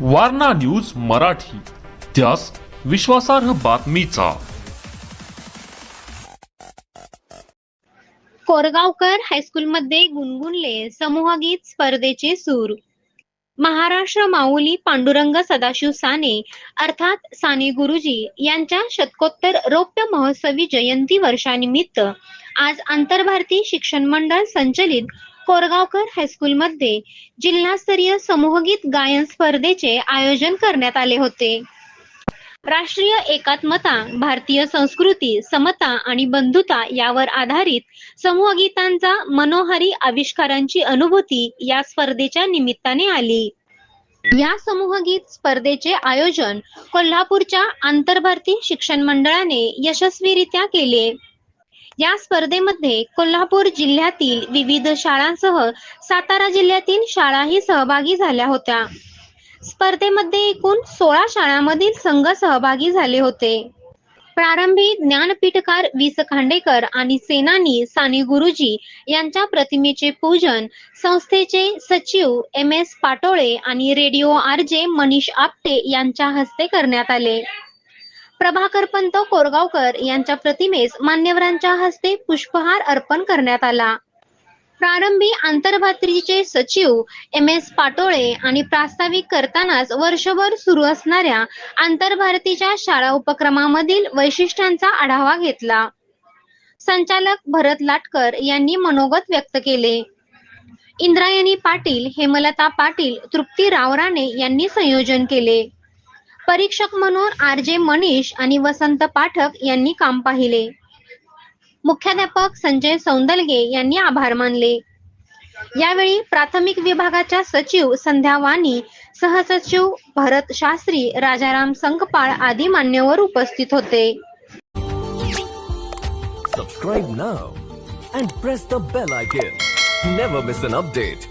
Warna news Marathi. त्यास विश्वासार्ह बातमीचा. कोरगावकर हायस्कूलमध्ये गुणगुणले समूहगीत स्पर्धेचे सूर. महाराष्ट्र माऊली पांडुरंग सदाशिव साने अर्थात साने गुरुजी यांच्या शतकोत्तर रौप्य महोत्सवी जयंती वर्षानिमित्त आज आंतरभारती शिक्षण मंडळ संचलित कोरगावकर हायस्कूलमध्ये जिल्हास्तरीय समूहगीत गायन स्पर्धेचे आयोजन करण्यात आले होते. राष्ट्रीय एकात्मता भारतीय संस्कृती समता आणि बंधुता यावर आधारित समूहगीतांचा मनोहारी आविष्कारांची अनुभूती या स्पर्धेच्या निमित्ताने आली. या समूहगीत स्पर्धेचे आयोजन कोल्हापूरच्या आंतरभारती शिक्षण मंडळाने यशस्वीरित्या केले. या स्पर्धेमध्ये कोल्हापूर जिल्ह्यातील विविध शाळांसह सातारा जिल्ह्यातील शाळाही सहभागी झाल्या होत्या. स्पर्धेमध्ये एकूण सोळा शाळांमधील संघ सहभागी झाले होते. प्रारंभी ज्ञानपीठकार वि स खांडेकर आणि सेनानी साने गुरुजी यांच्या प्रतिमेचे पूजन संस्थेचे सचिव एम एस पाटोळे आणि radio R J Manish Apte यांच्या हस्ते करण्यात आले. प्रभाकर पंत कोरगावकर यांच्या प्रतिमेस मान्यवरांच्या हस्ते पुष्पहार अर्पण करण्यात आला. प्रारंभी आंतरभात्रीचे सचिव एम एस पाटोळे आणि प्रास्ताविक करतानाच वर्षभर सुरू असणाऱ्या आंतरभारतीच्या शाळा उपक्रमामधील वैशिष्ट्यांचा आढावा घेतला. संचालक भरत लाटकर यांनी मनोगत व्यक्त केले. इंद्रायणी पाटील हेमलता पाटील तृप्ती रावराणे यांनी संयोजन केले. परीक्षक म्हणून आर जे मनीष आणि वसंत पाठक यांनी काम पाहिले. मुख्याध्यापक संजय सौंदलगे यांनी आभार मानले. यावेळी प्राथमिक विभागाच्या सचिव संध्या वाणी सहसचिव भरत शास्त्री राजाराम संकपाळ आदी मान्यवर उपस्थित होते. Subscribe now and press the bell icon never miss an update